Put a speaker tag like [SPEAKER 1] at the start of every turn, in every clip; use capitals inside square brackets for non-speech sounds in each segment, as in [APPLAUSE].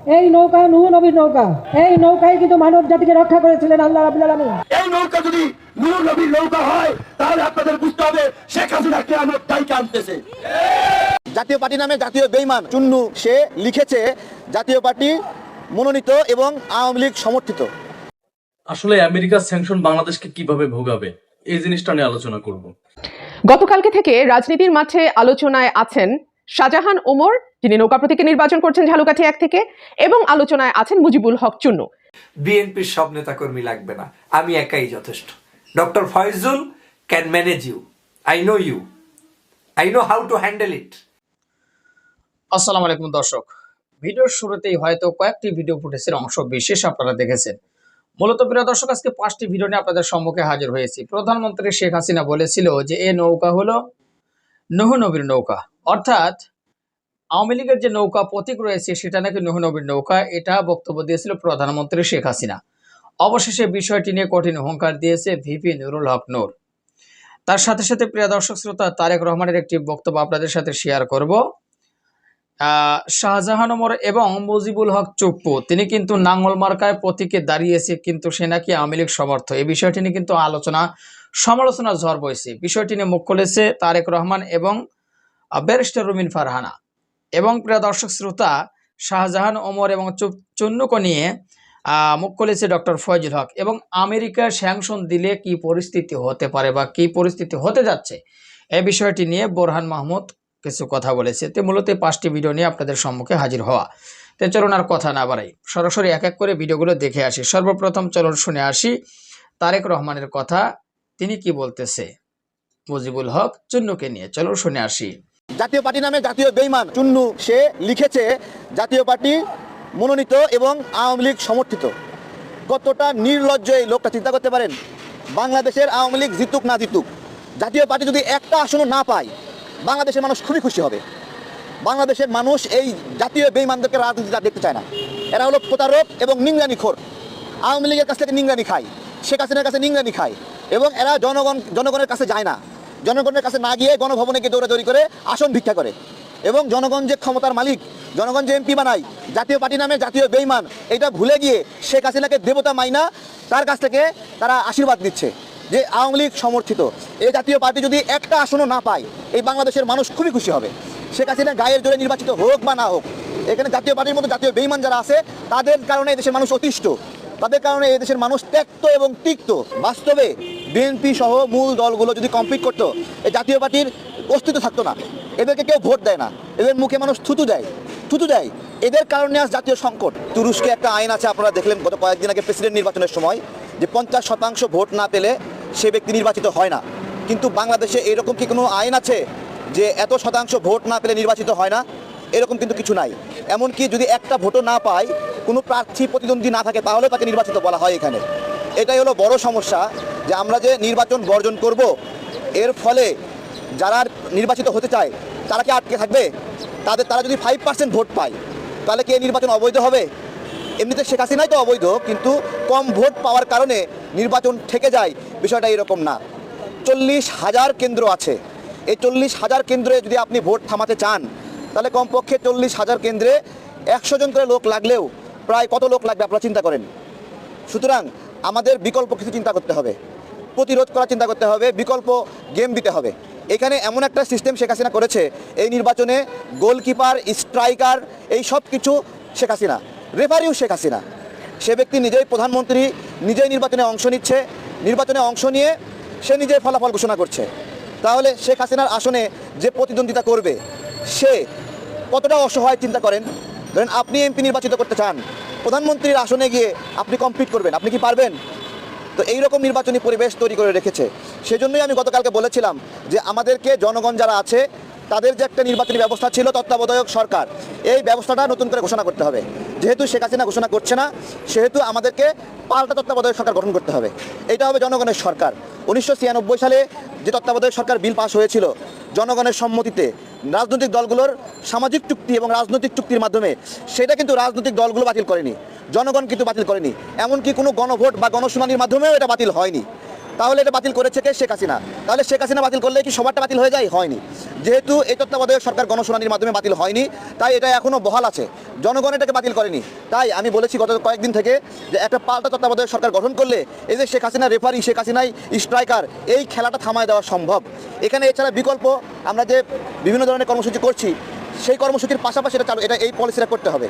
[SPEAKER 1] এই নৌকা নুহ নবীর নৌকা। এই নৌকায় কিন্তু মানব জাতিকে রক্ষা করেছিলেন আল্লাহ রাবুল আলমী
[SPEAKER 2] এই নৌকা যদি নূর নবীর নৌকা হয় তাহলে আপনাদের বুঝতে হবে শেখ হাসিনা কেয়ামত তাইকে আনতেছে
[SPEAKER 3] জাতীয় পার্টি নামে জাতীয় বেইমান চুন্নু সে লিখেছে জাতীয় পার্টি মনোনীত এবং আওয়ামী লীগ সমর্থিত।
[SPEAKER 4] আসলে আমেরিকার স্যাংশন বাংলাদেশকে কীভাবে ভোগাবে এই জিনিসটা নিয়ে আলোচনা করব।
[SPEAKER 5] গতকালকে থেকে রাজনীতির মাঠে আলোচনায় আছেন শাহজাহান ওমর যিনি নৌকা প্রতীকে নির্বাচন করছেন ঝালুকাঠি এক থেকে এবং আলোচনায় আছেন মুজিবুল হক চুন্নু।
[SPEAKER 6] বিএনপির সব নেতাকর্মী লাগবে না। আমি একাই যথেষ্ট। Doctor Faizul can manage you. I know you. I know how to handle it.
[SPEAKER 7] আসসালামু আলাইকুম দর্শক। ভিডিওর শুরুতেই হয়তো কয়েকটি ভিডিও ফুটেজের অংশ বিশেষ আপনারা দেখেছেন। মূলত প্রিয় দর্শক আজকে পাঁচটি ভিডিও নিয়ে আপনাদের সম্মুখে হাজির হয়েছি। প্রধানমন্ত্রী শেখ হাসিনা বলেছিল যে এ নৌকা হলো নহ নবীর নৌকা। অর্থাৎ আওয়ামী লীগের যে নৌকা প্রতীক রয়েছে, সেটা নাকি নহ নবীর নৌকা? এটা বক্তব্য দিয়েছিল প্রধানমন্ত্রী শেখ হাসিনা। অবশেষে বিষয়টি নিয়ে কঠিন হুঙ্কার দিয়েছে ভিপি নুরুল হক নূর। তার সাথে সাথে, প্রিয় দর্শক শ্রোতা, তারেক রহমানের একটি বক্তব্য আপনাদের সাথে শেয়ার করব। শাহজাহান ওমর এবং মুজিবুল হক চুপ্পু, তিনি কিন্তু নাঙ্গল মার্কায় প্রতীকে দাঁড়িয়েছে, কিন্তু সে নাকি আওয়ামী লীগ সমর্থ এই বিষয়টি নিয়ে কিন্তু আলোচনা, সমালোচনা ঝড় বইছে। বিষয়টি নিয়ে মুখ খুলেছে তারেক রহমান এবং ব্যারিস্টার রুমিন ফারহানা। এবং প্রিয় দর্শক শ্রোতা, শাহজাহান, ওমর এবং চুন্নুকে নিয়ে মুখ খুলেছে ডক্টর ফয়জুল হক। এবং আমেরিকা স্যাংশন দিলে কি পরিস্থিতি হতে পারে বা কি পরিস্থিতি হতে যাচ্ছে এই বিষয়টি নিয়ে বোরহান মাহমুদ কিছু কথা বলেছে। তো মূলত পাঁচটি ভিডিও নিয়ে আপনাদের সম্মুখে হাজির হওয়া। তো চলুন আর কথা না বাড়াই। সরাসরি এক এক করে ভিডিওগুলো দেখে আসি। সর্বপ্রথম চলুন শুনে আসি তারেক রহমানের কথা। তিনি কি বলতেছে? মুজিবুল হক, চুন্নুকে নিয়ে। চলুন শুনে আসি।
[SPEAKER 3] জাতীয় পার্টি নামে জাতীয় বেইমান চুন্নু সে লিখেছে, জাতীয় পার্টি মনোনীত এবং আওয়ামী লীগ সমর্থিত। কতটা নির্লজ্জ এই লোকটা, চিন্তা করতে পারেন? বাংলাদেশের আওয়ামী লীগ জিতুক না জিতুক, জাতীয় পার্টি যদি একটা আসনও না পায়, বাংলাদেশের মানুষ খুবই খুশি হবে। বাংলাদেশের মানুষ এই জাতীয় বেইমানদেরকে রাজনীতি আর দেখতে চায় না। এরা হলো প্রতারক এবং নিংরানি খোর আওয়ামী লীগের কাছ থেকে নিংরানি খায়, শেখ হাসিনার কাছে নিংরানি খায় এবং এরা জনগণ, জনগণের কাছে যায় না। জনগণের কাছে না গিয়ে গণভবনে গিয়ে দৌড়াদৌড়ি করে আসন ভিক্ষা করে। এবং জনগণ যে ক্ষমতার মালিক, জনগণ যে এমপি বানায়, জাতীয় পার্টি নামে জাতীয় বেইমান, এটা ভুলে গিয়ে শেখ হাসিনাকে দেবতা মাইনা তার কাছ থেকে তারা আশীর্বাদ দিচ্ছে যে আওয়ামী লীগ সমর্থিত। এই জাতীয় পার্টি যদি একটা আসনও না পায়, এই বাংলাদেশের মানুষ খুবই খুশি হবে। শেখ হাসিনা গায়ের জোরে নির্বাচিত হোক বা না হোক, এখানে জাতীয় পার্টির মতো জাতীয় বেইমান যারা আছে, তাদের কারণে দেশের মানুষ অতিষ্ঠ। তাদের কারণে এই দেশের মানুষ ত্যক্ত এবং তিক্ত। বাস্তবে বিএনপি সহ মূল দলগুলো যদি কমপ্লিট করতো, এই জাতীয় পার্টির অস্তিত্ব থাকতো না। এদেরকে কেউ ভোট দেয় না। এদের মুখে মানুষ থুতু দেয়। থুতু দেয়। এদের কারণে আজ জাতীয় সংকট। তুরস্কে একটা আইন আছে, আপনারা দেখলেন গত কয়েকদিন আগে প্রেসিডেন্ট নির্বাচনের সময়, যে পঞ্চাশ শতাংশ ভোট না পেলে সে ব্যক্তি নির্বাচিত হয় না। কিন্তু বাংলাদেশে এরকম কি কোনো আইন আছে, যে এত শতাংশ ভোট না পেলে নির্বাচিত হয় না? এরকম কিন্তু কিছু নাই। এমনকি যদি একটা ভোটও না পায়, কোনো প্রার্থী প্রতিদ্বন্দ্বী না থাকে তাহলেও তাকে নির্বাচিত বলা হয় এখানে। এটাই হলো বড় সমস্যা যে আমরা যে নির্বাচন বর্জন করব, এর ফলে যারা নির্বাচিত হতে চায়, তারা কি আটকে থাকবে? তাদের, তারা যদি ফাইভ পার্সেন্ট ভোট পায়, তাহলে কি এই নির্বাচন অবৈধ হবে? এমনিতে শেখ হাসিনাই তো অবৈধ, কিন্তু কম ভোট পাওয়ার কারণে নির্বাচন থেকে যায়, বিষয়টা এরকম না। চল্লিশ হাজার কেন্দ্র আছে। এই চল্লিশ হাজার কেন্দ্রে যদি আপনি ভোট থামাতে চান তাহলে কমপক্ষে চল্লিশ হাজার কেন্দ্রে একশো জন করে লোক লাগলেও প্রায় কত লোক লাগবে আপনারা চিন্তা করেন? সুতরাং আমাদের বিকল্প কিছু চিন্তা করতে হবে। প্রতিরোধ করার চিন্তা করতে হবে, বিকল্প গেম দিতে হবে। এখানে এমন একটা সিস্টেম শেখ হাসিনা করেছে, এই নির্বাচনে গোলকিপার স্ট্রাইকার এই সব কিছু শেখ হাসিনা রেফারিও শেখ হাসিনা। সে ব্যক্তি নিজেই প্রধানমন্ত্রী, নিজেই নির্বাচনে অংশ নিচ্ছে। নির্বাচনে অংশ নিয়ে সে নিজেই ফলাফল ঘোষণা করছে। তাহলে শেখ হাসিনার আসনে যে প্রতিদ্বন্দ্বিতা করবে সে কতটা অসহায় চিন্তা করেন? ধরেন আপনি এমপি নির্বাচিত করতে চান, প্রধানমন্ত্রীর আসনে গিয়ে আপনি কমপ্লিট করবেন, আপনি কি পারবেন? তো এইরকম নির্বাচনী পরিবেশ তৈরি করে রেখেছে। সেজন্যই আমি গতকালকে বলেছিলাম যে আমাদেরকে জনগণ যারা আছে তাদের যে একটা নির্বাচনী ব্যবস্থা ছিল, তত্ত্বাবধায়ক সরকার, এই ব্যবস্থাটা নতুন করে ঘোষণা করতে হবে। যেহেতু শেখ হাসিনা ঘোষণা করছে না, সেহেতু আমাদেরকে পাল্টা তত্ত্বাবধায়ক সরকার গঠন করতে হবে। এটা হবে জনগণের সরকার। উনিশশো ছিয়ানব্বই সালে যে তত্ত্বাবধায়ক সরকার বিল পাস হয়েছিল, জনগণের সম্মতিতে রাজনৈতিক দলগুলোর সামাজিক চুক্তি এবং রাজনৈতিক চুক্তির মাধ্যমে সেটা কিন্তু রাজনৈতিক দলগুলো বাতিল করেনি। জনগণ কিন্তু বাতিল করেনি। এমনকি কোনো গণভোট বা গণশুনানির মাধ্যমেও এটা বাতিল হয়নি। তাহলে এটা বাতিল করেছে কে? শেখ হাসিনা। তাহলে শেখ হাসিনা বাতিল করলে কি সবারটা বাতিল হয়ে যায়? হয়নি। যেহেতু এই তত্ত্বাবধায়ক সরকার গণশুনানির মাধ্যমে বাতিল হয়নি, তাই এটা এখনও বহাল আছে। জনগণ এটাকে বাতিল করেনি। তাই আমি বলেছি গত কয়েকদিন থেকে যে একটা পাল্টা তত্ত্বাবধায়ক সরকার গঠন করলে এই যে শেখ হাসিনা রেফারি শেখ হাসিনাই স্ট্রাইকার এই খেলাটা থামায় দেওয়া সম্ভব। এখানে এছাড়া বিকল্প, আমরা যে বিভিন্ন ধরনের কর্মসূচি করছি, সেই কর্মসূচির পাশাপাশি এটা চালু, এটা এই পলিসিটা করতে হবে।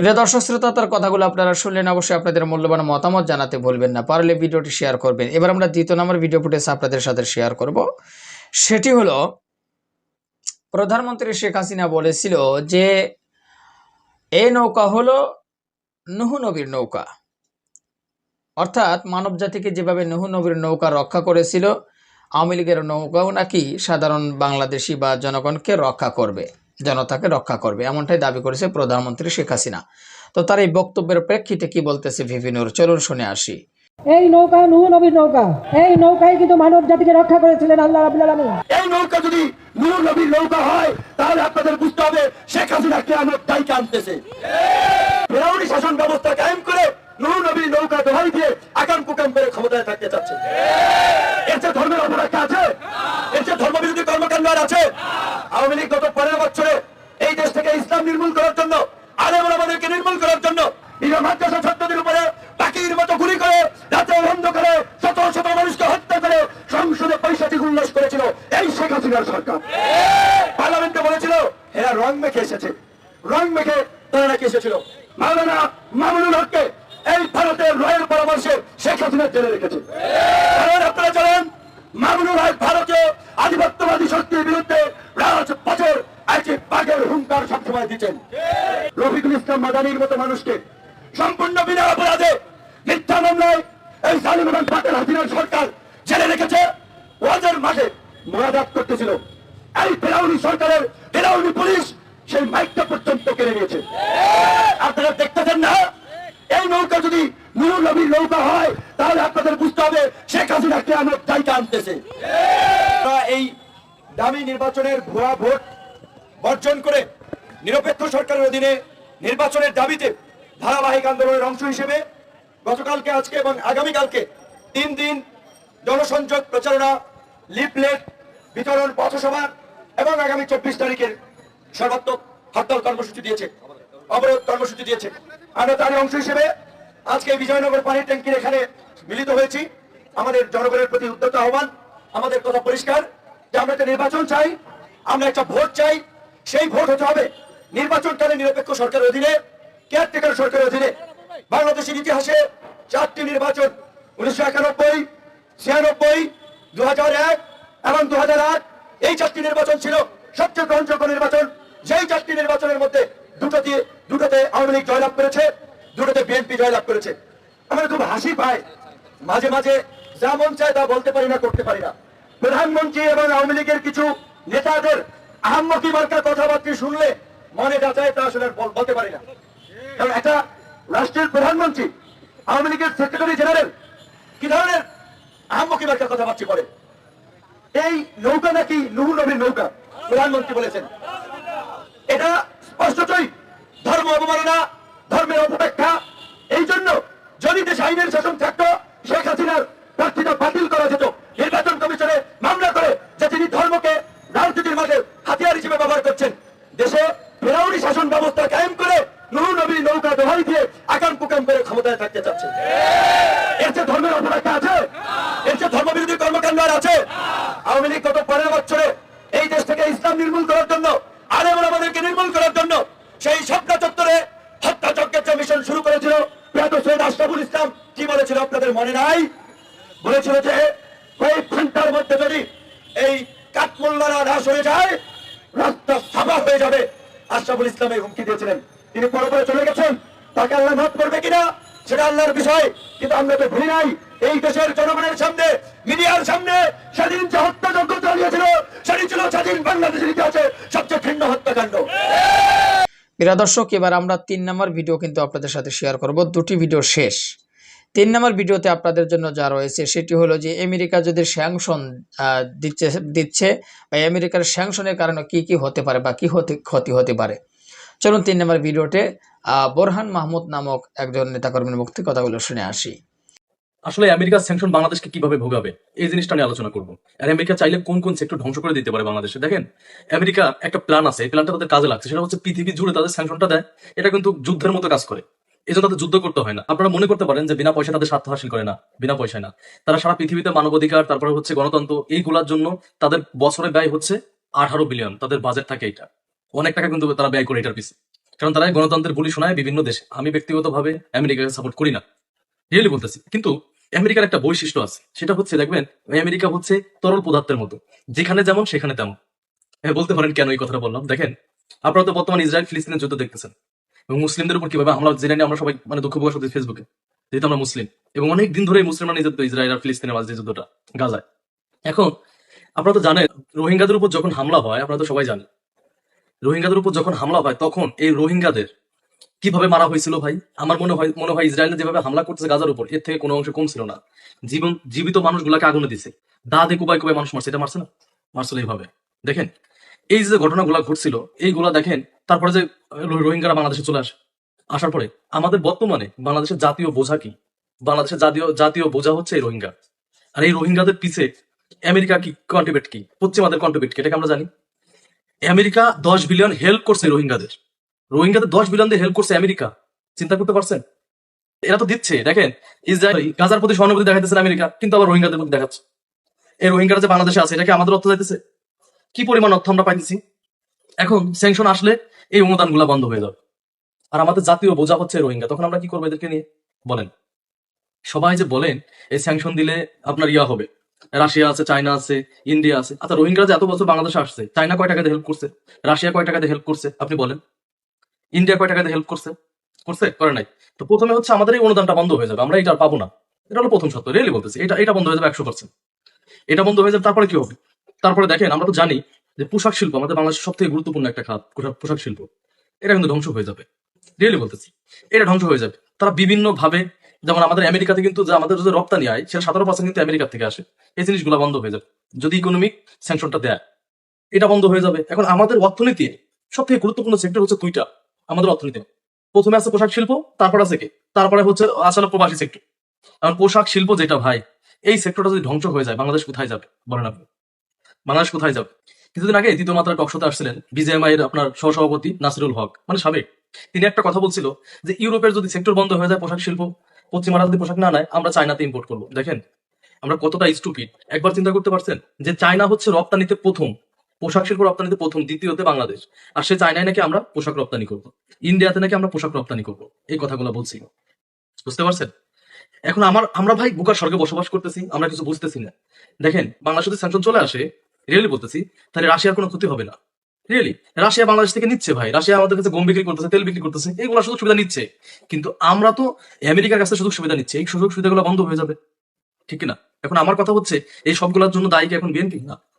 [SPEAKER 7] প্রিয় দর্শক শ্রোতা, তার কথাগুলো আপনারা শুনলেন, অবশ্যই আপনাদের মূল্যবান মতামত জানাতে ভুলবেন না। পারলে ভিডিওটি শেয়ার করবেন। এবার আমরা দ্বিতীয় নম্বর ভিডিও ফুটেজ আপনাদের সাথে শেয়ার করব। সেটি হলো, প্রধানমন্ত্রী শেখ হাসিনা বলেছিল যে এই নৌকা হলো নুহু নবীর নৌকা। অর্থাৎ মানব জাতিকে যেভাবে নুহু নবীর নৌকা রক্ষা করেছিল, আওয়ামী লীগের নৌকাও নাকি সাধারণ বাংলাদেশি বা জনগণকে রক্ষা করবে। জনতাকে রক্ষা করবে। এমনটাই দাবি করেছে প্রধানমন্ত্রী শেখ হাসিনা। তো তার এই বক্তব্যের প্রেক্ষিতে কি বলতেছে ভিভিনুর চলুন শুনে আসি।
[SPEAKER 1] এই নৌকা নুহ নবীর নৌকা এই নৌকায় কিন্তু মানব জাতিকে রক্ষা করেছিলেন আল্লাহ রাবুল আলমী
[SPEAKER 2] এই নৌকা যদি নূর নবীর নৌকা হয় তাহলে আপনাদের বুঝতে হবে শেখ হাসিনা কেয়ামত দায়িত্ব আনতেছে ফেরাউনি শাসন ব্যবস্থা কায়েম করে নবীর নৌকা দোহাই দিয়ে আকাম কুকাম করে ক্ষমতায় থাকতে চাচ্ছে। এর চেয়ে ধর্মের অপরাধ আছে? এর চেয়ে ধর্মবিরোধী কর্মকাণ্ড আর আছে? আওয়ামী লীগ গত পনেরো বছরে এই দেশ থেকে ইসলাম নির্মূল করার জন্য, আলেম আমাদেরকে নির্মূল করার জন্য মানুষকে হত্যা করে, সংসদে পৈশাচিক উল্লাস করেছিল এই শেখ হাসিনার সরকার। পার্লামেন্টে বলেছিল, এরা এসেছে। রং মেখে তারা এসেছিল। মাওলানা মামুনুল হককে এই ভারতের রয়ের পরামর্শে শেখ হাসিনা জেলে রেখেছে। কারণ আপনারা জানেন মামুনুল হক ভারতীয় আধিপত্যবাদী শক্তির বিরুদ্ধে রাজপথের আজকে বাঘের হুঙ্কার সবসময় দিচ্ছেন। রফিকুল ইসলাম মাদানির মতো মানুষকে সম্পূর্ণ বিনা অপরাধে মিথ্যা মামলায় এই জালিম হাসিনার সরকার জেলে রেখেছে। ওয়াজের মাঠে মোনাজাত করতেছিল। এই ফেরাউনি সরকারের ফেরাউনি পুলিশ সেই মাইকটা পর্যন্ত কেড়ে নিয়েছে। আপনারা দেখতেছেন না? এই নৌকা যদি নুরুল নবীর নৌকা হয়, তাহলে আপনাদের বুঝতে হবে শেখ হাসিনা কেয়ামত দায়িত্ব আনতেছে। এই দামি নির্বাচনের ভুয়া ভোট বর্জন করে নিরপেক্ষ সরকারের অধীনে নির্বাচনের দাবিতে ধারাবাহিক আন্দোলনের অংশ হিসেবে গতকালকে, আজকে এবং আগামীকালকে তিন দিন জনসংযোগ প্রচারণা, লিফলেট বিতরণ, পথসভা এবং আগামী চব্বিশ তারিখের সর্বাত্মক হরতাল কর্মসূচি দিয়েছে। অবরোধ কর্মসূচি দিয়েছে। আমরা তারই অংশ হিসেবে আজকে বিজয়নগর পানির ট্যাঙ্কির এখানে মিলিত হয়েছি। আমাদের জনগণের প্রতি উদ্যত আহ্বান, আমাদের কথা পরিষ্কার যে আমরা একটা নির্বাচন চাই, আমরা একটা ভোট চাই, সেই ভোট হতে হবে নির্বাচনকালে নিরপেক্ষ সরকারের অধীনে কেয়ারটেকার সরকারের অধীনে। বাংলাদেশের ইতিহাসে চারটি নির্বাচন, উনিশশো একানব্বই, ছিয়ানব্বই দু হাজার এক এবং দু হাজার আট, এই চারটি নির্বাচন ছিল সবচেয়ে গ্রহণযোগ্য নির্বাচন। যেই চারটি নির্বাচনের মধ্যে দুটো দুটোতে আওয়ামী লীগ জয়লাভ করেছে, দুটোতে বিএনপি জয়লাভ করেছে। আমার খুব হাসি পায়। মাঝে মাঝে যা মন চায় তা বলতে পারি না, করতে পারি না। প্রধানমন্ত্রী এবং আওয়ামী লীগের কিছু নেতাদের আহম্মকি মার্কার কথাবার্তা শুনলে মনে যা চায় তা আসলে বলতে পারি না। কারণ একটা রাষ্ট্রের প্রধানমন্ত্রী, আওয়ামী লীগের সেক্রেটারি জেনারেল, কি ধরনের আহম্মকি মার্কার কথাবার্তা বলে? এই নৌকা নাকি নুহু নবীর নৌকা, প্রধানমন্ত্রী বলেছেন। এটা স্পষ্টতই ধর্ম অবমাননা, ধর্মের অপব্যাখ্যা, এই জন্য যদি দেশে আইনের শাসন থাকতো, শেখ হাসিনার প্রার্থীতা বাতিল করা যেত। নির্বাচন কমিশনে মামলা করে যে তিনি ধর্মকে রাজনীতির মাঝে হাতিয়ার হিসেবে ব্যবহার করছেন। দেশে ফেরাউনি শাসন ব্যবস্থা কায়েম করে নুহু নবীর নৌকা দোহাই দিয়ে আকাম কুকাম করে ক্ষমতায় থাকতে চাচ্ছে। এর চেয়ে ধর্মের অপরাধ আছে? এর চেয়ে ধর্মবিরোধী কর্মকাণ্ড আর আছে? আওয়ামী লীগ গত পনেরো বছরে এই দেশ থেকে ইসলাম নির্মূল করার জন্য আলেম আমাদেরকে নির্মূল করার জন্য সেই স্বপ্ন চত্বরে হত্যাযজ্ঞের যে মিশন শুরু করেছিল প্রিয়াত সৈয়দ আশরাফুল ইসলাম। কি বলেছিল আপনাদের মনে নাই? বলেছিল যে কয়েক ঘণ্টার মধ্যে যদি এই কাঠমোল্লারা না সরে যায়, রাস্তা সাফা হয়ে যাবে। আশরাফুল ইসলাম এই হুমকি দিয়েছিলেন। তিনি পরে পরে চলে গেছেন। তাকে আল্লাহ মাফ করবে কিনা, সেটা আল্লাহর বিষয়, কিন্তু আমরা তো ভুলি নাই। এই দেশের জনগণের সামনে, মিডিয়ার সামনে সেদিন যে হত্যাযজ্ঞ চালিয়েছিল, সেটি ছিল স্বাধীন বাংলাদেশের ইতিহাসে সবচেয়ে ঘৃণ্য হত্যাকাণ্ড।
[SPEAKER 7] প্রিয় দর্শক, এবার আমরা তিন নম্বর ভিডিও কিন্তু আপনাদের সাথে শেয়ার করব। দুটি ভিডিও শেষ। তিন নম্বর ভিডিওতে আপনাদের জন্য যা রয়েছে, সেটি হলো যে আমেরিকা যদি স্যাংশন দিচ্ছে দিচ্ছে, বা আমেরিকার স্যাংশনের কারণে কি কি হতে পারে বা কি হতে, ক্ষতি হতে পারে। চলুন তিন নম্বর ভিডিওতে বোরহান মাহমুদ নামক একজন নেতাকর্মীর মুক্তি কথাগুলো শুনে আসি।
[SPEAKER 4] আসলে আমেরিকার স্যাংশন বাংলাদেশকে কীভাবে ভোগাবে? এই জিনিসটা নিয়ে আলোচনা করব। আর আমেরিকা চাইলে কোন কোন সেক্টর ধ্বংস করে দিতে পারে বাংলাদেশে? দেখেন, আমেরিকা একটা প্ল্যান আছে, এই প্ল্যানটা তাদের কাজে লাগছে। সেটা হচ্ছে পৃথিবী জুড়ে তাদের স্যাংশনটা দেয়। এটা কিন্তু যুদ্ধের মতো কাজ করে। এই জন্য তাদের যুদ্ধ করতে হয় না। আপনারা মনে করতে পারেন যে বিনা পয়সা তাদের স্বার্থ হাসিল করে না। বিনা পয়সায় না। তারা সারা পৃথিবীতে মানবাধিকার, তারপরে হচ্ছে গণতন্ত্র, এইগুলোর জন্য তাদের বছরে ব্যয় হচ্ছে আঠারো বিলিয়ন তাদের বাজেট থাকে এটা। অনেক টাকা কিন্তু তারা ব্যয় করে এটার পিছনে। কারণ তারা গণতন্ত্রের বলি শোনায় বিভিন্ন দেশে। আমি ব্যক্তিগতভাবে আমেরিকাকে সাপোর্ট করি না। রিয়েলি বলতেছি। কিন্তু আমেরিকার একটা বৈশিষ্ট্য আছে। সেটা হচ্ছে দেখবেন আমেরিকা হচ্ছে তরল পদার্থের মতো। যেখানে যেমন সেখানে তেমন। হ্যাঁ, বলতে পারেন কেন এই কথাটা বললাম? দেখেন আপনারা তো বর্তমানে ইসরায়েল ফিলিস্তিনের যুদ্ধ দেখতেছেন। এবং মুসলিমদের উপর কীভাবে হামলা জেনে নিয়ে আমরা সবাই মানে দুঃখ প্রকাশ করতেছি ফেসবুকে যেহেতু আমরা মুসলিম। এবং অনেক দিন ধরে মুসলিমরা নিজের ইসরায়েল আর ফিলিস্তিনের মাঝে যুদ্ধটা গাজায়। এখন আপনারা তো জানেন রোহিঙ্গাদের উপর যখন হামলা হয় আপনারা তো সবাই জানেন। রোহিঙ্গাদের উপর যখন হামলা হয় তখন এই রোহিঙ্গাদের কীভাবে মারা হয়েছিল ভাই? আমার মনে হয় মনে হয় ইসরায়েল যেভাবে হামলা করতেছে গাজার উপর, এর থেকে কোনো অংশ কম ছিল না। জীবন জীবিত মানুষগুলাকে আগুনে দিছে। দা দিয়ে কুবাই কুবাই মানুষ মারছে, এটা মারছে না? মারছিল এইভাবে। দেখেন, এই যে ঘটনাগুলা ঘটছিল, এইগুলা দেখেন, তারপরে যে রোহিঙ্গারা বাংলাদেশে চলে আসে। আসার পরে, আমাদের বর্তমানে বাংলাদেশের জাতীয় বোঝা কি? বাংলাদেশের জাতীয় জাতীয় বোঝা হচ্ছে এই রোহিঙ্গা। আর এই রোহিঙ্গাদের পিছে আমেরিকা কি কন্ট্রিবিউট কি? পশ্চিমাদের কন্ট্রিবিউট কি? এটাকে আমরা জানি। আমেরিকা দশ বিলিয়ন হেল্প করছে রোহিঙ্গাদের। রোহিঙ্গাদের দশ বিলিয়ন হেল্প করছে আমেরিকা। চিন্তা করতে পারছেন? এরা তো দিচ্ছে, দেখেন, ইসরায়েল, গাজার প্রতি সহানুভূতি দেখাইতেছে আমেরিকা, কিন্তু আবার রোহিঙ্গাদের প্রতি দেখাচ্ছে। এই রোহিঙ্গারা যে বাংলাদেশে আছে, এটাকে আমাদের অর্থ যাইতেছে। কি পরিমাণ অর্থ আমরা পাইতেছি? এখন স্যাংশন আসলে এই অনুদানগুলো বন্ধ হয়ে যাবে। আর আমাদের জাতীয় বোঝা হচ্ছে রোহিঙ্গা, তখন আমরা কি করব এদেরকে নিয়ে? বলেন। সবাই যে বলেন, এই স্যাংশন দিলে আপনার ইয়া হবে। রাশিয়া আছে, চায়না আছে, ইন্ডিয়া আছে। আচ্ছা রোহিঙ্গারা যে এত বছর বাংলাদেশে আসছে, চায়না কয় টাকাতে হেল্প করছে? রাশিয়া কয় টাকাতে হেল্প করছে? আপনি বলেন। ইন্ডিয়া কয় টাকা দিয়ে হেল্প করছে? করছে? করে নাই। তো প্রথমে হচ্ছে আমাদের এই অনুদানটা বন্ধ হয়ে যাবে। আমরা এটা পাবো না। এটা হলো প্রথম সত্য রিয়েলি বলতেছি। এটা এটা বন্ধ হয়ে যাবে একশো পার্সেন্ট এটা বন্ধ হয়ে যাবে, তারপরে কি হবে? তারপরে দেখেন, আমরা তো জানি যে পোশাক শিল্প আমাদের বাংলাদেশের সব থেকে গুরুত্বপূর্ণ একটা খাত, পোশাক- শিল্প। এটা কিন্তু ধ্বংস হয়ে যাবে। রিয়েলি বলতেছি। এটা ধ্বংস হয়ে যাবে। তারা বিভিন্ন ভাবে যেমন আমাদের আমেরিকাতে কিন্তু যে আমাদের যে রপ্তানি আয়, সেটা সতেরো পার্সেন্ট কিন্তু আমেরিকা থেকে আসে। এই জিনিসগুলো বন্ধ হয়ে যাবে। যদি ইকোনমিক স্যাংশনটা দেয়, এটা বন্ধ হয়ে যাবে। এখন আমাদের অর্থনীতি সব থেকে গুরুত্বপূর্ণ সেক্টর হচ্ছে দুইটা। আমাদের অর্থনীতি প্রথমে আছে পোশাক শিল্প, তারপর আছে কি? তারপরে হচ্ছে আসলে প্রবাসী সেক্টর কারণ পোশাক শিল্প যেটা ভাই, এই সেক্টরটা যদি ধ্বংস হয়ে যায়, বাংলাদেশ কোথায় যাবে? বলেন আপনি। বাংলাদেশ কোথায় যাবে? কিছুদিন আগে দ্বিতীয় মাত্রার টকশোতে আসছিলেন বিজেএমআই এর আপনার সহসভাপতি নাসিরুল হক। মানে সাবেক। তিনি একটা কথা বলছিল যে, ইউরোপের যদি সেক্টর বন্ধ হয়ে যায় পোশাক শিল্প পশ্চিমারা যদি পোশাক না নেয়, আমরা চায়নাতে ইম্পোর্ট করব। দেখেন, আমরা কতটা স্টুপিড একবার চিন্তা করতে পারছেন যে, চায়না হচ্ছে রপ্তানিতে প্রথম পোশাক শিল্প রপ্তানিতে প্রথম, দ্বিতীয়তে বাংলাদেশ। আর সে চায়নায় নাকি আমরা পোশাক রপ্তানি করব। ইন্ডিয়াতে নাকি আমরা পোশাক রপ্তানি করব। এই কথাগুলো বলছি। বুঝতে পারছেন? এখন আমার, আমরা ভাই বুকার স্বর্গে বসবাস করতেছি, আমরা কিছু বুঝতেছি না। দেখেন, বাংলাদেশ যদি স্যাংশন চলে আসে রিয়েলি বলতেছি, তাহলে রাশিয়ার কোনো ক্ষতি হবে না। রিয়েলি রাশিয়া বাংলাদেশ থেকে নিচ্ছে ভাই। রাশিয়া আমাদের কাছে গম বিক্রি করতেছে, তেল বিক্রি করতেছে, এগুলো সুযোগ সুবিধা নিচ্ছে। কিন্তু আমরা তো আমেরিকার কাছে সুযোগ সুবিধা নিচ্ছে, এই সুযোগ সুবিধাগুলো বন্ধ হয়ে যাবে। ঠিক না এখন আমার কথা হচ্ছে, এই সবগুলোর জন্য দায়ী কি এখন বিএনপি না।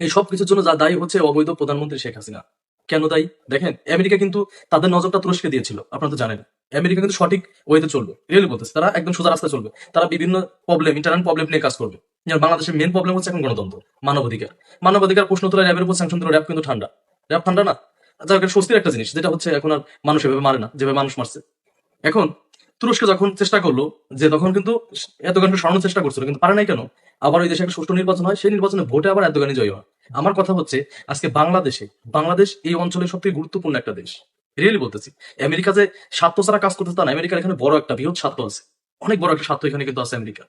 [SPEAKER 4] এই সব কিছুর জন্য যা দায়ী হচ্ছে অবৈধ প্রধানমন্ত্রী শেখ হাসিনা। কেন দায়ী? দেখেন, আমেরিকা কিন্তু তাদের নজরটা তুরস্কে দিয়েছিল, আপনারা তো জানেন। আমেরিকা কিন্তু সঠিক ওয়েতে চলবে। রিয়েলি বলতেছে, তারা একদম সোজা রাস্তায় চলবে। তারা বিভিন্ন প্রবলেম ইন্টারনাল প্রবলেম নিয়ে কাজ করবে। যেমন বাংলাদেশের মেন প্রবলেম হচ্ছে এখন গণতন্ত্র, মানবাধিকার। মানবাধিকার প্রশ্ন তোলা র্যাবের উপর স্যাংশন দিল র্যাব কিন্তু ঠান্ডা। র্যাব ঠান্ডা না। যার স্বস্তির একটা জিনিস, যেটা হচ্ছে এখন আর মানুষ এভাবে মারে না, যেভাবে মানুষ মারছে। এখন তুরস্ক যখন চেষ্টা করল, যে তখন কিন্তু এতগান সরানোর চেষ্টা করছিল, কিন্তু পারে নাই কেন? আবার ওই দেশে একটা সুষ্ঠু নির্বাচন হয়, সেই নির্বাচনে ভোটে আবার এতগানি জয় হয়। আমার কথা হচ্ছে, আজকে বাংলাদেশে, বাংলাদেশ এই অঞ্চলের সবথেকে গুরুত্বপূর্ণ একটা দেশ। রিয়েলি বলতেছি, আমেরিকা যে স্বার্থ ছাড়া কাজ করতে তা না। আমেরিকার এখানে বড় একটা বৃহৎ স্বার্থ আছে। অনেক বড় একটা স্বার্থ এখানে কিন্তু আছে আমেরিকা।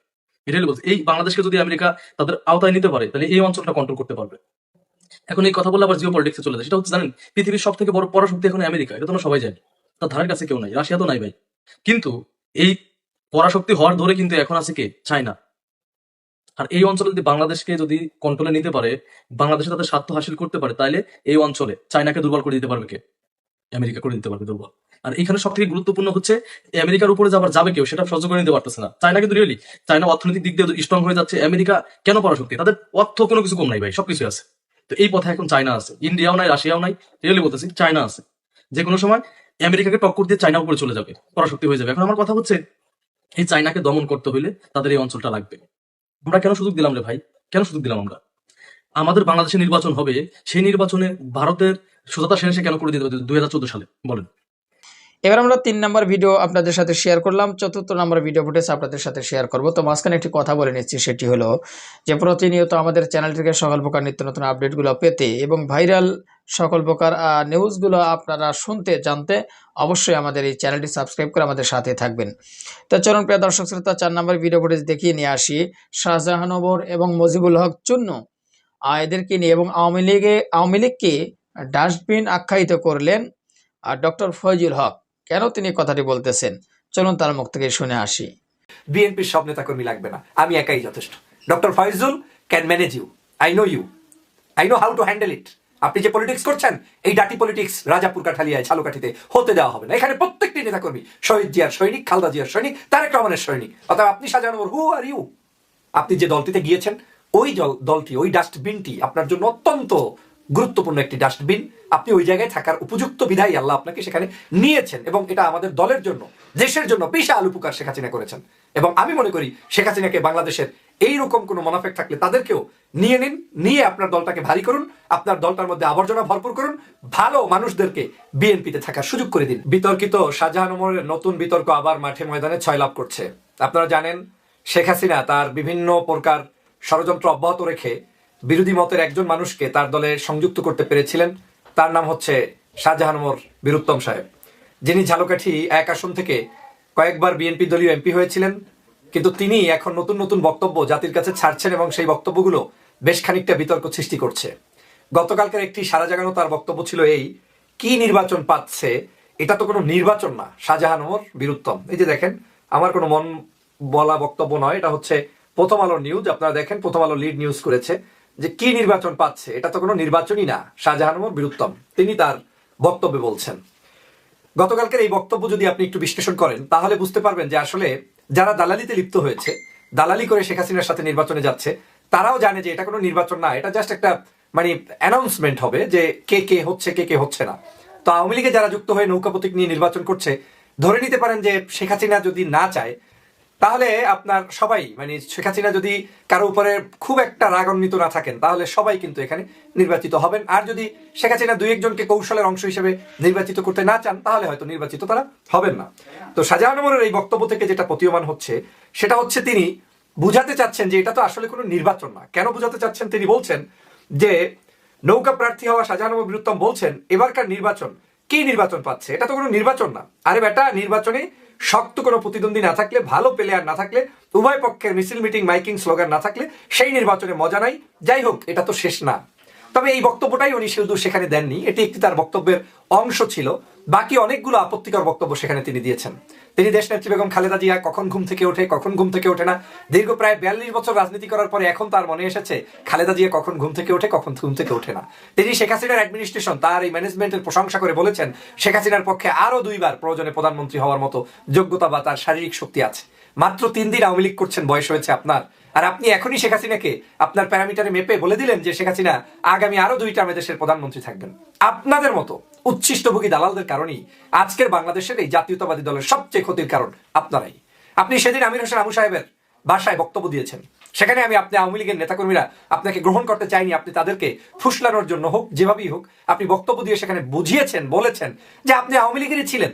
[SPEAKER 4] রিয়েলি বলছে এই বাংলাদেশকে যদি আমেরিকা তাদের আওতায় নিতে পারে, তাহলে এই অঞ্চলটা কন্ট্রোল করতে পারবে। এখন এই কথা বলে আবার জিও পলিটিক্সে চলে যায়। সেটা হচ্ছে জানেন, পৃথিবীর সব থেকে বড় পরাশক্তি এখন আমেরিকা। এটা তোমরা সবাই জানি। তার ধারের কাছে কেউ নাই, রাশিয়া তো নাই ভাই। কিন্তু এই পরাশক্তি হওয়ার ধরে কিন্তু এখন আছে কে? চায়না। আর এই অঞ্চলে যদি বাংলাদেশকে যদি কন্ট্রোলে নিতে পারে, বাংলাদেশে তাদের স্বার্থ হাসিল করতে পারে তাহলে এই অঞ্চলে চায়নাকে দুর্বল করে দিতে পারবে কে? আমেরিকা করে দিতে পারবে দুর্বল। আর এখানে সব থেকে গুরুত্বপূর্ণ হচ্ছে, আমেরিকার উপরে যাবার যাবে কেউ, সেটা সহ্য করে নিতে পারতেছে না। চায়না কিন্তু রিয়েলি চায়না অর্থনৈতিক দিক দিয়ে স্ট্রং হয়ে যাচ্ছে, আমেরিকা কেন পরাশক্তি? তাদের অর্থ কোনো কিছু কম নাই ভাই সবকিছু আছে। তো এই পথে এখন চায়না আছে, ইন্ডিয়াও নাই, রাশিয়াও নাই রিয়েলি বলতেছি চায়না আছে। যে কোনো সময় আমেরিকাকে টক্কর দিয়ে চায়না উপরে চলে যাবে, পরাশক্তি হয়ে যাবে। এখন আমার কথা হচ্ছে, এই চায়নাকে দমন করতে হইলে তাদের এই অঞ্চলটা লাগবে। আমরা কেন সুযোগ দিলাম রে ভাই? কেন সুযোগ দিলাম আমরা? আমাদের বাংলাদেশে নির্বাচন হবে, সেই নির্বাচনে ভারতের সুজাতা সেন সে কেন করে দিতে দুই হাজার চোদ্দ সালে? বলেন।
[SPEAKER 7] এবার আমরা তিন নম্বর ভিডিও আপনাদের সাথে শেয়ার করলাম, চতুর্থ নম্বর ভিডিও ফুটেজ আপনাদের সাথে শেয়ার করব। তো মাঝখানে একটি কথা বলে নিচ্ছি, সেটি হলো যে প্রতিনিয়ত আমাদের চ্যানেল থেকে সকল প্রকার নিত্য নতুন আপডেটগুলো পেতে এবং ভাইরাল সকল প্রকার নিউজগুলো আপনারা শুনতে জানতে অবশ্যই আমাদের এই চ্যানেলটি সাবস্ক্রাইব করে আমাদের সাথে থাকবেন। তো চলুন প্রিয় দর্শক শ্রোতা চার নম্বর ভিডিও ফুটেজ দেখিয়ে নিয়ে আসি। শাহজাহানবর এবং মজিবুল হক আহ, এদেরকে নিয়ে এবং আওয়ামী লীগে আওয়ামী লীগকে ডাস্টবিন আখ্যায়িত করলেন আর ডক্টর ফয়জুল হক। কেন তিনি কথাটি বলতেছেন? চলুন তার মুখ থেকে শুনে আসি।
[SPEAKER 6] বিএনপির সব নেতাকর্মী লাগবে না। আমি একাই যথেষ্ট। Doctor Faizul can manage you I know you I know how to handle it আপনি যে পলিটিক্স করছেন, এই ডাটি পলিটিক্স রাজাপুর কাঠালিয়ায় ঝালুকাঠিতে হতে দেওয়া হবে না। এখানে প্রত্যেকটি নেতাকর্মী, শহীদ জিয়ার সৈনিক, খালদা জিয়ার সৈনিক, তারেক রহমানের সৈনিক। অর্থাৎ আপনি সাজানোর হু আর ইউ আপনি যে দলটিতে গিয়েছেন, ওই দলটি, ওই ডাস্টবিনটি আপনার জন্য অত্যন্ত গুরুত্বপূর্ণ একটি ডাস্টবিন। আপনি ওই জায়গায় থাকার উপযুক্ত বিধাই আল্লাহ আপনাকে সেখানে নিয়েছেন এবং এটা আমাদের দলের জন্য, দেশের জন্য বিশাল উপকার শেখ হাসিনা করেছেন। এবং আমি মনে করি শেখ হাসিনাকে বাংলাদেশের এইরকম কোনো মনাফেক থাকলে তাদেরকেও নিয়ে নিন, নিয়ে আপনার দলটাকে ভারী করুন, আপনার দলটার মধ্যে আবর্জনা ভরপুর করুন, ভালো মানুষদেরকে বিএনপিতে থাকার সুযোগ করে দিন। বিতর্কিত শাহজাহান ওমরের নতুন বিতর্ক আবার মাঠে ময়দানে ছয় লাভ করছে। আপনারা জানেন, শেখ হাসিনা তার বিভিন্ন প্রকার ষড়যন্ত্র অব্যাহত রেখে বিরোধী মতের একজন মানুষকে তার দলে সংযুক্ত করতে পেরেছিলেন। তার নাম হচ্ছে শাহজাহান ওমর বীরুত্তম সাহেব। যিনি ঝালকাঠি এক আসন থেকে কয়েকবার বিএনপি দলীয় এমপি হয়েছিলেন। কিন্তু তিনি এখন নতুন নতুন বক্তব্য জাতির কাছে ছাড়ছেন এবং সেই বক্তব্যগুলো বেশ খানিকটা বিতর্ক সৃষ্টি করছে। গতকালকের একটি সারা জাগানো তার বক্তব্য ছিল এই, কি নির্বাচন পাচ্ছে? এটা তো কোনো নির্বাচন না। শাহজাহান ওমর বীরুত্তম। এই যে দেখেন, আমার কোনো মন বলা বক্তব্য নয়। এটা হচ্ছে প্রথম আলো নিউজ। আপনারা দেখেন, প্রথম আলো লিড নিউজ করেছে যে কি নির্বাচন পাচ্ছে? এটা তো কোনো নির্বাচনই না, শাহজাহান ওমর বীরুত্তম। তিনি তার বক্তব্যে বলছেন। গতকালকের এই বক্তব্য যদি আপনি একটু বিশ্লেষণ করেন, তাহলে বুঝতে পারবেন যে আসলে যারা দালালিতে লিপ্ত হয়েছে, দালালি করে শেখ হাসিনার সাথে নির্বাচনে যাচ্ছে, তারাও জানে যে এটা কোনো নির্বাচন না, এটা জাস্ট একটা মানে অ্যানাউন্সমেন্ট হবে যে কে কে হচ্ছে, কে কে হচ্ছে না। তো আওয়ামী লীগে যারা যুক্ত হয়ে নৌকা প্রতীক নিয়ে নির্বাচন করছে, ধরে নিতে পারেন যে শেখ হাসিনা যদি না চায় তাহলে আপনার সবাই মানে হাসিনা যদি কারও উপরে খুব একটা রাগান্বিত না থাকেন, তাহলে সবাই কিন্তু এখানে নির্বাচিত হবেন। আর যদি শেখ হাসিনা দুই একজনকে কৌশলের অংশ হিসেবে নির্বাচিত করতে না চান, তাহলে হয়তো নির্বাচিত তারা হবেন না। তো শাহজাহান ওমরের এই বক্তব্য থেকে যেটা প্রতীয়মান হচ্ছে, সেটা হচ্ছে তিনি বুঝাতে চাচ্ছেন যে এটা তো আসলে কোনো নির্বাচন না। কেন বুঝাতে চাচ্ছেন? তিনি বলছেন যে, নৌকা প্রার্থী হওয়া শাহজাহান বীরুত্তম বলছেন, এবারকার নির্বাচন, কি নির্বাচন পাচ্ছে? এটা তো কোনো নির্বাচন না। আরে বেটা, নির্বাচনে শক্ত কোনো প্রতিদ্বন্দ্বী না থাকলে, ভালো প্লেয়ার না থাকলে, উভয় পক্ষের মিছিল মিটিং মাইকিং স্লোগান না থাকলে সেই নির্বাচনে মজা নাই। যাই হোক, এটা তো শেষ না। তবে এই বক্তব্যটাই উনি সেখানে দেননি। এটি একটি তার বক্তব্যের অংশ ছিল। বাকি অনেকগুলো আপত্তিকর বক্তব্য সেখানে তিনি দিয়েছেন। তিনি দেশনেত্রী বেগম খালেদা জিয়া কখন ঘুম থেকে ওঠে, কখন ঘুম থেকে ওঠে না, দীর্ঘ প্রায় বিয়াল্লিশ বছর রাজনীতি করার পরে এখন তার মনে এসেছে, খালেদা জিয়া কখন ঘুম থেকে ওঠে, কখন ঘুম থেকে ওঠে না। তিনি শেখ হাসিনার অ্যাডমিনিস্ট্রেশন তার এই ম্যানেজমেন্টের প্রশংসা করে বলেছেন, শেখ হাসিনার পক্ষে আরও দুইবার প্রয়োজনে প্রধানমন্ত্রী হওয়ার মতো যোগ্যতা বা তার শারীরিক শক্তি আছে। মাত্র তিন দিন আওয়ামী লীগ করছেন, বয়স হয়েছে আপনার। আর আপনি এখনই শেখ হাসিনাকে আপনার প্যারামিটারে মেপে বলে দিলেন যে শেখ হাসিনা আগামী আরও দুইটা আমাদের দেশের প্রধানমন্ত্রী থাকবেন। আপনাদের মতো উচ্ছিষ্টভোগী দালালদের কারণেই আজকের বাংলাদেশের এই জাতীয়তাবাদী দলের সবচেয়ে ক্ষতির কারণ আপনারাই। আপনি সেদিন আমির হোসেন আবু সাহেবের বাসায় বক্তব্য দিয়েছেন। সেখানে আমি আপনি আওয়ামী লীগের নেতাকর্মীরা আপনাকে গ্রহণ করতে চাইনি, আপনি তাদেরকে ফুসলানোর জন্য হোক, যেভাবেই হোক, আপনি বক্তব্য দিয়ে সেখানে বুঝিয়েছেন, বলেছেন যে আপনি আওয়ামী লীগেরই ছিলেন।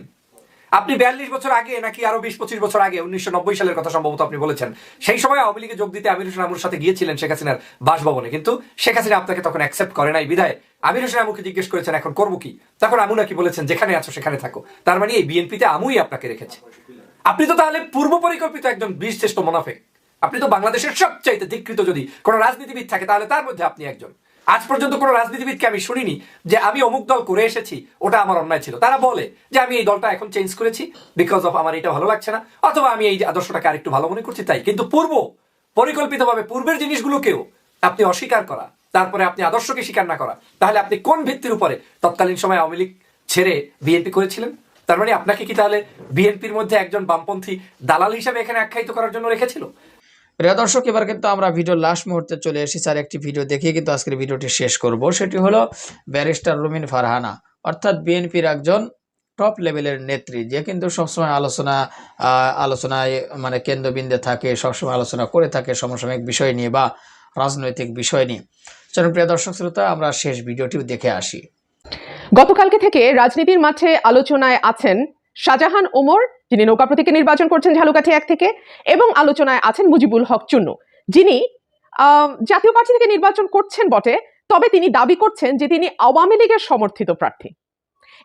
[SPEAKER 6] আপনি বিয়াল্লিশ বছর আগে নাকি আরও বিশ, পঁচিশ বছর আগে উনিশশো নব্বই সালের কথা সম্ভবত আপনি বলেছেন। সেই সময় আওয়ামী লীগে যোগ দিতে আমির হোসেন আমুর সাথে গিয়েছিলেন শেখ হাসিনার বাসভবনে। কিন্তু শেখ হাসিনা আপনাকে তখন অ্যাকসেপ্ট করে নাই বিধায় আমির হোসেন আমুকে জিজ্ঞেস করেছেন, এখন করব কি? তখন আমু নাকি বলেছেন, যেখানে আছো সেখানে থাকো। তার মানে এই বিএনপিতে আমুই আপনাকে রেখেছে। আপনি তো তাহলে পূর্ব পরিকল্পিত একজন বীরশ্রেষ্ঠ মোনাফেক। আপনি তো বাংলাদেশের সবচাইতে ধিকৃত যদি কোনো রাজনীতিবিদ থাকে, তাহলে তার মধ্যে আপনি একজন। আজ পর্যন্ত কোনো রাজনীতিবিদকে আমি শুনিনি যে আমি অমুক দল করে এসেছি, ওটা আমার অন্যায় ছিল। তারা বলে যে আমি এই দলটা এখন চেঞ্জ করেছি বিকজ অফ আমার এটা ভালো লাগছে না, অথবা আমি এই আদর্শটাকে আরেকটু ভালো মনে করছি তাই। কিন্তু পূর্ব, পরিকল্পিতভাবে পূর্বের জিনিসগুলোকেও আপনি অস্বীকার করা, তারপরে আপনি আদর্শকে স্বীকার না করা, তাহলে আপনি কোন ভিত্তির উপরে তৎকালীন সময় আওয়ামী লীগ ছেড়ে বিএনপি করেছিলেন? তার মানে আপনাকে কি তাহলে বিএনপির মধ্যে একজন বামপন্থী দালাল হিসাবে এখানে আখ্যায়িত করার জন্য রেখেছিল?
[SPEAKER 7] প্রিয় দর্শক, এবার কিন্তু আমরা ভিডিও লাস্ট মুহূর্তে চলে এসেছি আর একটি ভিডিও দেখিয়ে কিন্তু আজকের ভিডিওটি শেষ করব। সেটি হলো ব্যারিস্টার রুমিন ফারহানা, অর্থাৎ বিএনপির একজন টপ লেভেলের নেত্রী। যে কিন্তু সবসময় আলোচনা আলোচনায় মানে কেন্দ্রবিন্দে থাকে, সবসময় আলোচনা করে থাকে সমসাময়িক বিষয় নিয়ে বা রাজনৈতিক বিষয় নিয়ে। চলুন প্রিয় দর্শক, শ্রোতা, আমরা শেষ ভিডিওটি দেখে আসি।
[SPEAKER 5] গতকালকে থেকে রাজনীতির মাঠে আলোচনায় আছেন শাহজাহান ওমর, যিনি নৌকা প্রতীকে নির্বাচন করছেন ঝালুকাঠি এক থেকে, এবং আলোচনায় আছেন মুজিবুল হক চুন্নু। যিনি জাতীয় পার্টি থেকে নির্বাচন করছেন বটে, তবে তিনি দাবি করছেন যে তিনি আওয়ামী লীগের সমর্থিত প্রার্থী।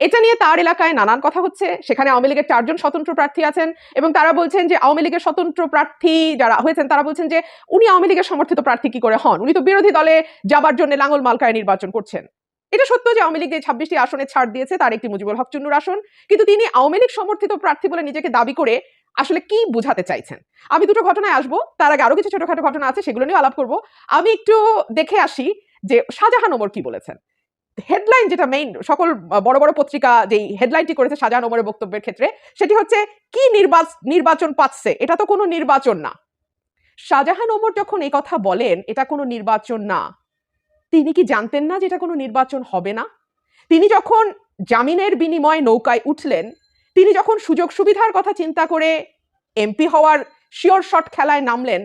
[SPEAKER 5] এটা নিয়ে তার এলাকায় নানান কথা হচ্ছে। সেখানে আওয়ামী লীগের চারজন স্বতন্ত্র প্রার্থী আছেন, এবং তারা বলছেন যে আওয়ামী লীগের স্বতন্ত্র প্রার্থী যারা হয়েছেন, তারা বলছেন যে উনি আওয়ামী লীগের সমর্থিত প্রার্থী কি করে হন? উনি তো বিরোধী দলে যাবার জন্য লাঙ্গল মালকায় নির্বাচন করছেন। এটা সত্য যে আওয়ামী লীগ যে ছাব্বিশটি আসনে ছাড় দিয়েছে, তার একটি মুজিবুল হক চুন্নুর আসন। কিন্তু তিনি আওয়ামী লীগ সমর্থিত প্রার্থী বলে নিজেকে দাবি করে আসলে কি বোঝাতে চাইছেন? আমি দুটো ঘটনায় আসব, তার আগে আরও কিছু ছোটখাটো ঘটনা আছে, সেগুলো নিয়ে আলাপ করব। আমি একটু দেখে আসি যে শাহজাহান ওমর কি বলেছেন। হেডলাইন যেটা মেইন সকল বড় বড় পত্রিকা যেই হেডলাইনটি করেছে শাহজাহান ওমরের বক্তব্যের ক্ষেত্রে, সেটি হচ্ছে, কি নির্বাচন নির্বাচন পাচ্ছে? এটা তো কোনো নির্বাচন না। শাহজাহান ওমর যখন এই কথা বলেন, এটা কোনো নির্বাচন না। তিনি কি জানতেন না যে এটা কোনো নির্বাচন হবে না? তিনি যখন জামিনের বিনিময়ে নৌকায় উঠলেন, তিনি যখন সুযোগ সুবিধার কথা চিন্তা করে এমপি হওয়ার শিওর শট খেলায় নামলেন,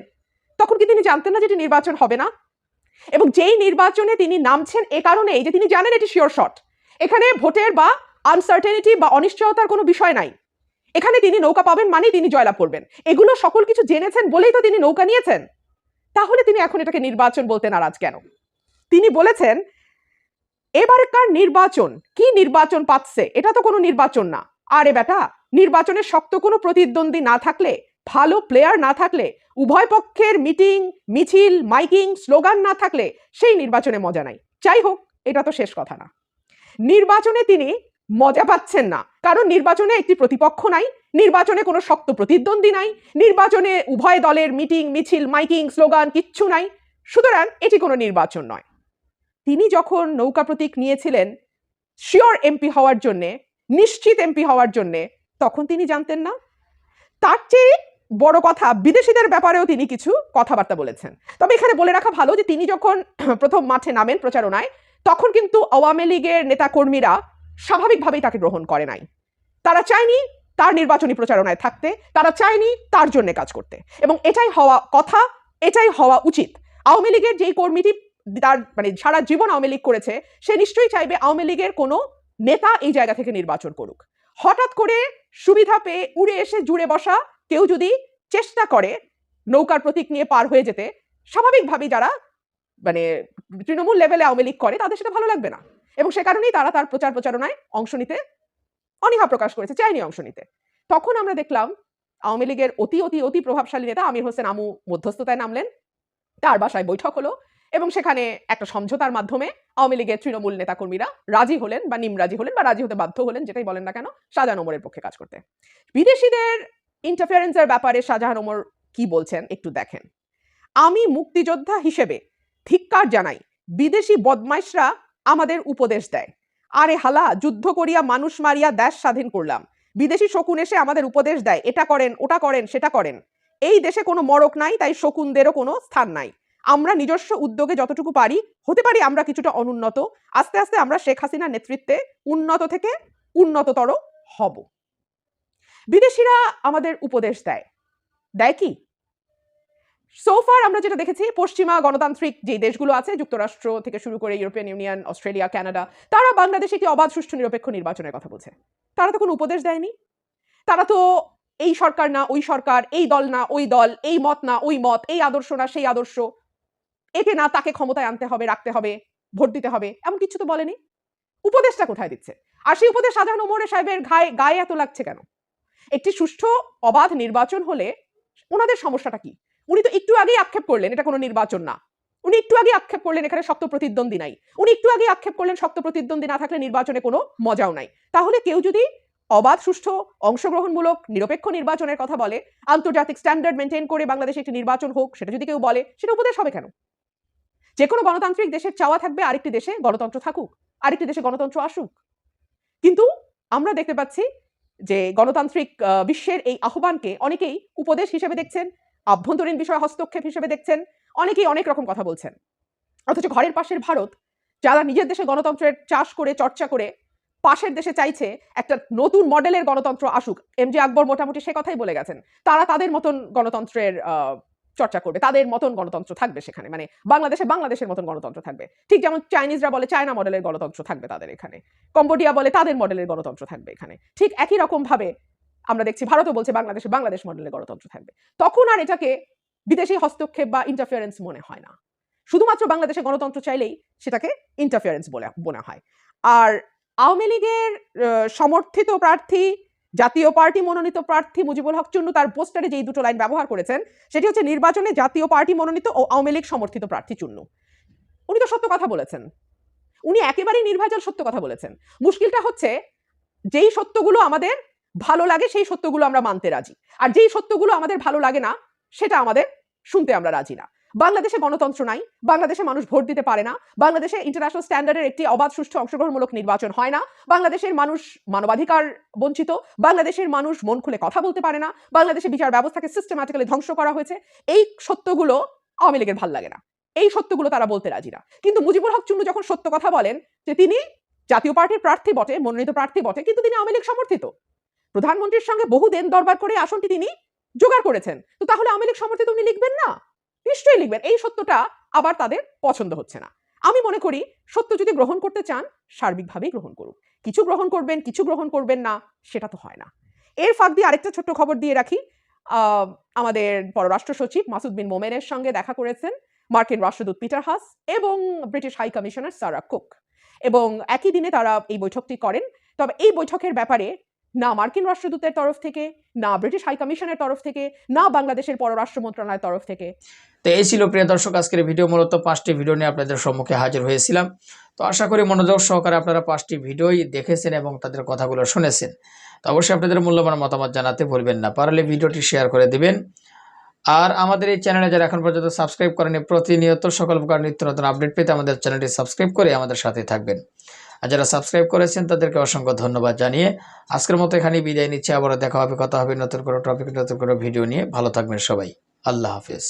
[SPEAKER 5] তখন কি তিনি জানতেন না যে এটি নির্বাচন হবে না? এবং যেই নির্বাচনে তিনি নামছেন এ কারণেই যে তিনি জানেন এটি শিওর শট। এখানে ভোটের বা আনসার্টেনিটি বা অনিশ্চয়তার কোনো বিষয় নাই। এখানে তিনি নৌকা পাবেন মানেই তিনি জয়লাভ করবেন। এগুলো সকল কিছু জেনেছেন বলেই তো তিনি নৌকা নিয়েছেন। তাহলে তিনি এখন এটাকে নির্বাচন বলতে নারাজ কেন? তিনি বলেছেন, এবারকার নির্বাচন, কি নির্বাচন পাচ্ছে? এটা তো কোনো নির্বাচন না। আরে বেটা নির্বাচনের শক্ত কোনো প্রতিদ্বন্দ্বী না থাকলে, ভালো প্লেয়ার না থাকলে, উভয় পক্ষের মিটিং মিছিল মাইকিং স্লোগান না থাকলে, সেই নির্বাচনে মজা নাই। যাই হোক, এটা তো শেষ কথা না। নির্বাচনে তিনি মজা পাচ্ছেন না। কারণ নির্বাচনে একটি প্রতিপক্ষ নাই, নির্বাচনে কোনো শক্ত প্রতিদ্বন্দ্বী নাই, নির্বাচনে উভয় দলের মিটিং মিছিল মাইকিং স্লোগান কিচ্ছু নাই। সুতরাং এটি কোনো নির্বাচন নয়। তিনি যখন নৌকা প্রতীক নিয়েছিলেন শিওর এমপি হওয়ার জন্যে, নিশ্চিত এমপি হওয়ার জন্যে, তখন তিনি জানতেন না। তার চেয়ে বড় কথা, বিদেশিদের ব্যাপারেও তিনি কিছু কথাবার্তা বলেছেন। তবে এখানে বলে রাখা ভালো যে, তিনি যখন [CLEARS THROAT] প্রথম মাঠে নামেন প্রচারণায়, তখন কিন্তু আওয়ামী লীগের নেতাকর্মীরা স্বাভাবিকভাবেই তাকে গ্রহণ করে নাই। তারা চায়নি তার নির্বাচনী প্রচারণায় থাকতে, তারা চায়নি তার জন্য কাজ করতে। এবং এটাই হওয়া কথা, এটাই হওয়া উচিত। আওয়ামী লীগের যেই কর্মীটি তার মানে সারা জীবন আওয়ামী লীগ করেছে, সে নিশ্চয়ই চাইবে আওয়ামী লীগের কোনো নেতা এই জায়গা থেকে নির্বাচন করুক। হঠাৎ করে সুবিধা পেয়ে উড়ে এসে জুড়ে বসা কেউ যদি চেষ্টা করে নৌকার প্রতীক নিয়ে পার হয়ে যেতে, স্বাভাবিকভাবেই যারা মানে তৃণমূল লেভেলে আওয়ামী লীগ করে, তাদের সেটা ভালো লাগবে না। এবং সে কারণেই তারা তার প্রচার প্রচারণায় অংশ নিতে অনীহা প্রকাশ করেছে, চায়নি অংশ নিতে। তখন আমরা দেখলাম আওয়ামী লীগের অতি অতি অতি প্রভাবশালী নেতা আমির হোসেন আমু মধ্যস্থতায় নামলেন। তার বাসায় বৈঠক হলো। এবং সেখানে একটা সমঝোতার মাধ্যমে আওয়ামী লীগের তৃণমূল নেতাকর্মীরা রাজি হলেন বা নিম রাজি হলেন বা রাজি হতে বাধ্য হলেন, যেটাই বলেন না কেন, শাহজাহান ওমরের পক্ষে কাজ করতে। বিদেশিদের ইন্টারফারেন্সের ব্যাপারে শাহজাহান ওমর কি বলছেন একটু দেখেন। আমি মুক্তিযোদ্ধা হিসেবে ধিক্কার জানাই, বিদেশি বদমাইশরা আমাদের উপদেশ দেয়। আরে হালা, যুদ্ধ করিয়া মানুষ মারিয়া দেশ স্বাধীন করলাম। বিদেশি শকুন এসে আমাদের উপদেশ দেয়, এটা করেন, ওটা করেন, সেটা করেন। এই দেশে কোনো মরক নাই, তাই শকুনদেরও কোনো স্থান নাই। আমরা নিজস্ব উদ্যোগে যতটুকু পারি, হতে পারি আমরা কিছুটা অনুন্নত, আস্তে আস্তে আমরা শেখ হাসিনার নেতৃত্বে উন্নত থেকে উন্নততর হব। বিদেশিরা আমাদের উপদেশ দেয়। দেয় কি? সোফার আমরা যেটা দেখেছি, পশ্চিমা গণতান্ত্রিক যে দেশগুলো আছে, যুক্তরাষ্ট্র থেকে শুরু করে ইউরোপিয়ান ইউনিয়ন অস্ট্রেলিয়া কানাডা তারা বাংলাদেশে একটি অবাধ, সুষ্ঠু, নিরপেক্ষ নির্বাচনের কথা বলছে। তারা তো কোনো উপদেশ দেয়নি। তারা তো এই সরকার না, ওই সরকার, এই দল না, ওই দল, এই মত না, ওই মত, এই আদর্শ না, সেই আদর্শ একে না তাকে ক্ষমতায় আনতে হবে, রাখতে হবে, ভোট দিতে হবে, এমন কিছু তো বলেনি। উপদেশটা কোথায় দিচ্ছে? আর সেই উপদেশ সাধারণ ওমরে সাহেবের গায়ে গায়ে এত লাগছে কেন? একটি সুষ্ঠু, অবাধ নির্বাচন হলে ওনাদের সমস্যাটা কি? উনি তো একটু আগেই আক্ষেপ করলেন, এটা কোনো নির্বাচন না। উনি একটু আগে আক্ষেপ করলেন, এখানে শক্ত প্রতিদ্বন্দ্বী নাই। উনি একটু আগে আক্ষেপ করলেন, শক্ত প্রতিদ্বন্দ্বী না থাকলে নির্বাচনে কোনো মজাও নাই। তাহলে কেউ যদি অবাধ, সুষ্ঠু, অংশগ্রহণমূলক, নিরপেক্ষ নির্বাচনের কথা বলে, আন্তর্জাতিক স্ট্যান্ডার্ড মেনটেন করে বাংলাদেশে একটি নির্বাচন হোক, সেটা যদি কেউ বলে, সেটা উপদেশ হবে কেন? যে কোনো গণতান্ত্রিক দেশের চাওয়া থাকবে আরেকটি দেশে গণতন্ত্র থাকুক, আরেকটি দেশে গণতন্ত্র আসুক। কিন্তু আমরা দেখতে পাচ্ছি যে গণতান্ত্রিক বিশ্বের এই আহ্বানকে অনেকেই উপদেশ হিসেবে দেখছেন, আভ্যন্তরীণ বিষয় হস্তক্ষেপ হিসেবে দেখছেন, অনেকেই অনেক রকম কথা বলছেন। অথচ ঘরের পাশের ভারত, যারা নিজের দেশে গণতন্ত্রের চাষ করে, চর্চা করে, পাশের দেশে চাইছে একটা নতুন মডেলের গণতন্ত্র আসুক, এম জে আকবর মোটামুটি সে কথাই বলে গেছেন, তারা তাদের মতন গণতন্ত্রের চর্চা করবে। তাদের মতন গণতন্ত্র থাকবে সেখানে। মানে বাংলাদেশে বাংলাদেশের মতন গণতন্ত্র থাকবে। ঠিক যেমন চাইনিজরা বলে চায়না মডেলের গণতন্ত্র থাকবে তাদের এখানে। কম্বোডিয়া বলে তাদের মডেলের গণতন্ত্র থাকবে এখানে। ঠিক একই রকম ভাবে আমরা দেখছি ভারতও বলছে বাংলাদেশে বাংলাদেশ মডেলের গণতন্ত্র থাকবে। তখন আর এটাকে বিদেশি হস্তক্ষেপ বা ইন্টারফিয়ারেন্স মনে হয় না। শুধুমাত্র বাংলাদেশে গণতন্ত্র চাইলেই সেটাকে ইন্টারফিয়ারেন্স বলে মনে হয়। আর আওয়ামী লীগের সমর্থিত প্রার্থী জাতীয় পার্টি মনোনীত প্রার্থী মুজিবুল হক চুন্নু তার পোস্টারে যেই দুটো লাইন ব্যবহার করেছেন, সেটি হচ্ছে নির্বাচনে জাতীয় পার্টি মনোনীত ও আওয়ামী লীগ সমর্থিত প্রার্থী চুন্নু। উনি তো সত্য কথা বলেছেন। উনি একেবারেই নির্ভেজাল সত্য কথা বলেছেন। মুশকিলটা হচ্ছে, যেই সত্যগুলো আমাদের ভালো লাগে, সেই সত্যগুলো আমরা মানতে রাজি। আর যেই সত্যগুলো আমাদের ভালো লাগে না, সেটা আমাদের শুনতে আমরা রাজি না। বাংলাদেশে গণতন্ত্র নাই, বাংলাদেশে মানুষ ভোট দিতে পারে না, বাংলাদেশে ইন্টারন্যাশনাল স্ট্যান্ডার্ডের একটি অবাধ, সুষ্ঠু, অংশগ্রহণমূলক নির্বাচন হয় না, বাংলাদেশের মানুষ মানবাধিকার বঞ্চিত, বাংলাদেশের মানুষ মন খুলে কথা বলতে পারে না বাংলাদেশের বিচার ব্যবস্থাকে সিস্টেম্যাটিক্যালি ধ্বংস করা হয়েছে, এই সত্যগুলো আওয়ামী লীগের ভালো লাগে না। এই সত্যগুলো তারা বলতে রাজি না। কিন্তু মুজিবুল হক চুন্নু যখন সত্য কথা বলেন যে তিনি জাতীয় পার্টির প্রার্থী বটে, মনোনীত প্রার্থী বটে, কিন্তু তিনি আওয়ামী লীগ সমর্থিত। প্রধানমন্ত্রীর সঙ্গে বহু দেন দরবার করে আসনটি তিনি জোগাড় করেছেন। তো তাহলে আওয়ামী লীগ সমর্থিত উনি লিখবেন না? নিশ্চয়ই লিখবেন। এই সত্যটা আবার তাদের পছন্দ হচ্ছে না। আমি মনে করি সত্য যদি গ্রহণ করতে চান, সার্বিকভাবেই গ্রহণ করুন। কিছু গ্রহণ করবেন, কিছু গ্রহণ করবেন না, সেটা তো হয় না। এর ফাঁক দিয়ে আরেকটা ছোট্ট খবর দিয়ে রাখি। আমাদের পররাষ্ট্র সচিব মাসুদ বিন মোমেনের সঙ্গে দেখা করেছেন মার্কিন রাষ্ট্রদূত পিটার হাস এবং British high commissioner Sarah Cook. এবং একই দিনে তারা এই বৈঠকটি করেন। তবে এই বৈঠকের ব্যাপারে না মার্কিন রাষ্ট্রদূতের তরফ থেকে, না ব্রিটিশ হাই কমিশনের তরফ থেকে, না বাংলাদেশের পররাষ্ট্র মন্ত্রণালয়ের তরফ থেকে
[SPEAKER 7] তো এই ছিল, প্রিয় দর্শক, আজকের ভিডিও। মূলত পাঁচটি ভিডিও নিয়ে আপনাদের সম্মুখে হাজির হয়েছিলাম। তো আশা করি মনোযোগ সহকারে আপনারা পাঁচটি ভিডিওই দেখেছেন এবং তাদের কথাগুলো শুনেছেন। তো অবশ্যই আপনাদের মূল্যবান মতামত জানাতে ভুলবেন না। পারলে ভিডিওটি শেয়ার করে দিবেন। আর আমাদের এই চ্যানেলে যারা এখন পর্যন্ত সাবস্ক্রাইব করেনি প্রতিনিয়ত সকল প্রকার নিত্য নতুন আপডেট পেতে আমাদের চ্যানেলটি সাবস্ক্রাইব করে আমাদের সাথে থাকবেন। আর যারা সাবস্ক্রাইব করেছেন, তাদেরকে অসংখ্য ধন্যবাদ জানিয়ে আজকের মতো এখানেই বিদায় নিচ্ছে। আবারও দেখা হবে, কথা হবে নতুন কোনো টপিক নতুন কোনো ভিডিও নিয়ে। ভালো থাকবেন সবাই। আল্লাহ হাফিজ।